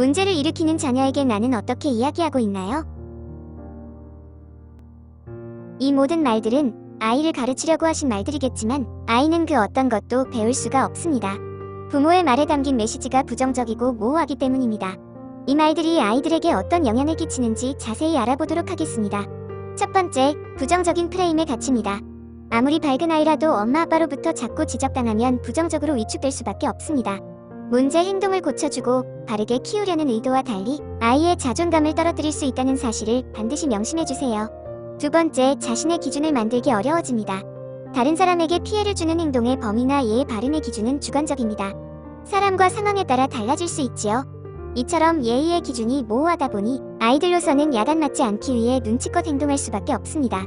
문제를 일으키는 자녀에게 나는 어떻게 이야기하고 있나요? 이 모든 말들은 아이를 가르치려고 하신 말들이겠지만 아이는 그 어떤 것도 배울 수가 없습니다. 부모의 말에 담긴 메시지가 부정적이고 모호하기 때문입니다. 이 말들이 아이들에게 어떤 영향을 끼치는지 자세히 알아보도록 하겠습니다. 첫 번째, 부정적인 프레임의 가치입니다. 아무리 밝은 아이라도 엄마 아빠로부터 자꾸 지적당하면 부정적으로 위축될 수밖에 없습니다. 문제 행동을 고쳐주고 바르게 키우려는 의도와 달리 아이의 자존감을 떨어뜨릴 수 있다는 사실을 반드시 명심해주세요. 두 번째, 자신의 기준을 만들기 어려워집니다. 다른 사람에게 피해를 주는 행동의 범위나 예의 바름의 기준은 주관적입니다. 사람과 상황에 따라 달라질 수 있지요. 이처럼 예의의 기준이 모호하다 보니 아이들로서는 야단 맞지 않기 위해 눈치껏 행동할 수밖에 없습니다.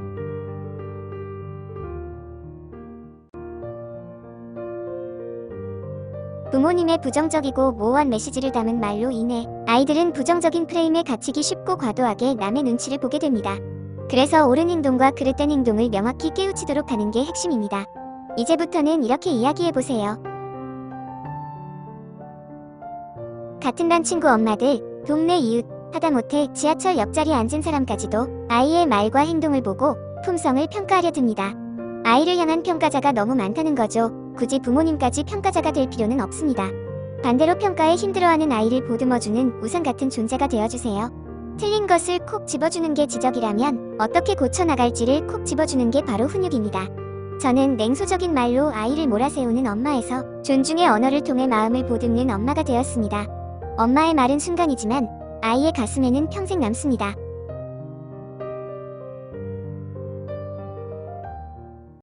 부모님의 부정적이고 모호한 메시지를 담은 말로 인해 아이들은 부정적인 프레임에 갇히기 쉽고 과도하게 남의 눈치를 보게 됩니다. 그래서 옳은 행동과 그릇된 행동을 명확히 깨우치도록 하는 게 핵심입니다. 이제부터는 이렇게 이야기해 보세요. 같은 반 친구 엄마들, 동네 이웃, 하다못해 지하철 옆자리에 앉은 사람까지도 아이의 말과 행동을 보고 품성을 평가하려 듭니다. 아이를 향한 평가자가 너무 많다는 거죠. 굳이 부모님까지 평가자가 될 필요는 없습니다. 반대로 평가에 힘들어하는 아이를 보듬어주는 우산 같은 존재가 되어주세요. 틀린 것을 콕 집어주는 게 지적이라면 어떻게 고쳐나갈지를 콕 집어주는 게 바로 훈육입니다. 저는 냉소적인 말로 아이를 몰아세우는 엄마에서 존중의 언어를 통해 마음을 보듬는 엄마가 되었습니다. 엄마의 말은 순간이지만 아이의 가슴에는 평생 남습니다.